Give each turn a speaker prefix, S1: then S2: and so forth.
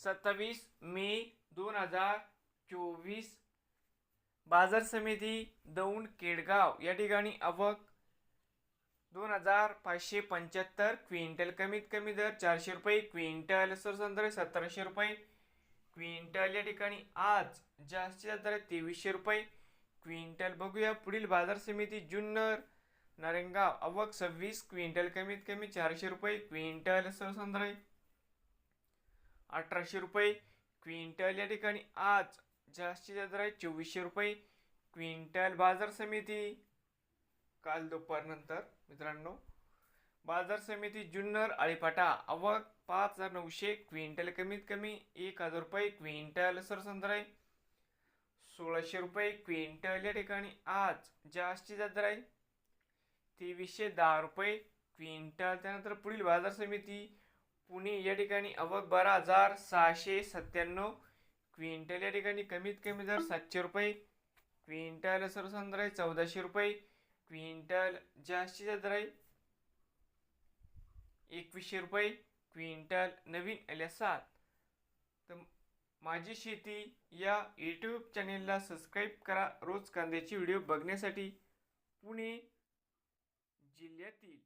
S1: सत्तावीस मे दोन हजार चोवीस. बाजार समिती दौंड केडगाव. या ठिकाणी आवक दोन हजार पाचशे पंच्याहत्तर क्विंटल. कमीत कमी दर चारशे रुपये क्विंटल सरसंदर सतराशे रुपये क्विंटल या ठिकाणी आज जास्तीत जास्त दर तेवीसशे रुपये क्विंटल बघूया. पुढील बाजार समिती जुन्नर नारेंगाव आवक सव्वीस क्विंटल कमीत कमी चारशे रुपये क्विंटल सरसंदर अठराशे रुपये. क्विंटल या ठिकाणी आज जास्तीत जास्त आहे चोवीसशे रुपये. क्विंटल बाजार समिती काल दुपारनंतर मित्रांनो बाजार समिती जुन्नर आळीपाटा आवक पाच हजार नऊशे क्विंटल कमीत कमी एक हजार रुपये क्विंटल सरसंदर आहे सोळाशे रुपये. क्विंटल या ठिकाणी आज जास्तीत जास्त आहे तेवीसशे दहा रुपये. क्विंटल त्यानंतर पुढील बाजार समिती पुणे या ठिकाणी आवक बारा हजार सहाशे सत्त्याण्णव क्विंटल या ठिकाणी कमीत कमी दर सातशे रुपये क्विंटल सरसंदर आहे चौदाशे रुपये क्विंटल जास्तीचा दर आहे एकवीसशे रुपये क्विंटल नवीन आल्या सात. तर माझी शेती या यूट्यूब चॅनेलला सबस्क्राईब करा. रोज कांद्याची व्हिडिओ बघण्यासाठी पुणे जिल्ह्यातील